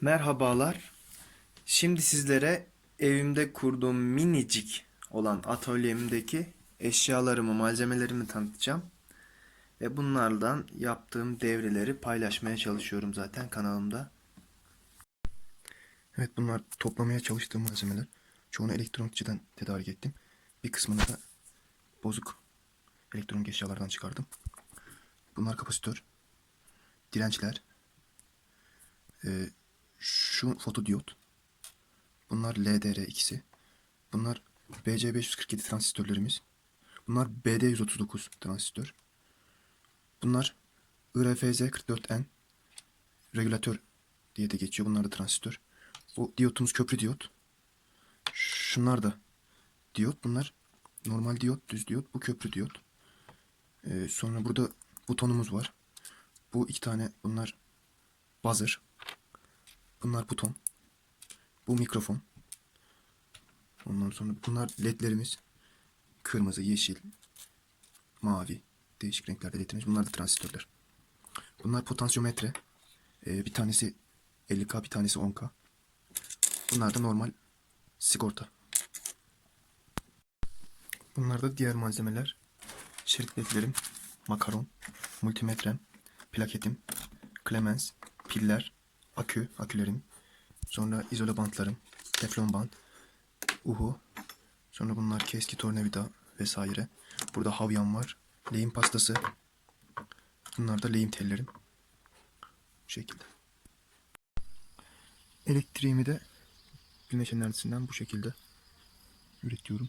Merhabalar. Şimdi sizlere evimde kurduğum minicik olan atölyemdeki eşyalarımı, malzemelerimi tanıtacağım. Ve bunlardan yaptığım devreleri paylaşmaya çalışıyorum zaten kanalımda. Evet bunlar toplamaya çalıştığım malzemeler. Çoğunu elektronikçiden tedarik ettim. Bir kısmını da bozuk elektronik eşyalardan çıkardım. Bunlar kapasitör, dirençler, ee, şu fotodiyot, bunlar LDR ikisi, bunlar BC547 transistörlerimiz, bunlar BD139 transistör, bunlar IRFZ44N regülatör diye de geçiyor. Bunlar da transistör. Bu diyotumuz köprü diyot. Şunlar da diyot. Bunlar normal diyot, düz diyot. Bu köprü diyot. Ee, sonra burada butonumuz var. Bu iki tane bunlar buzzer. Bunlar buton. Bu mikrofon. Ondan sonra bunlar ledlerimiz. Kırmızı, yeşil, mavi. Değişik renklerde ledlerimiz. Bunlar da transistörler. Bunlar potansiyometre. Ee, bir tanesi 50K, bir tanesi 10K. Bunlar da normal sigorta. Bunlar da diğer malzemeler. Şerit ledlerim, makaron, multimetrem, plaketim, klemens, piller, akü, akülerim, sonra izole bantlarım, teflon bant, uhu, sonra bunlar keski tornavida vesaire. Burada havyan var, lehim pastası, bunlar da lehim tellerim. Bu şekilde. Elektriğimi de güneş enerjisinden bu şekilde üretiyorum.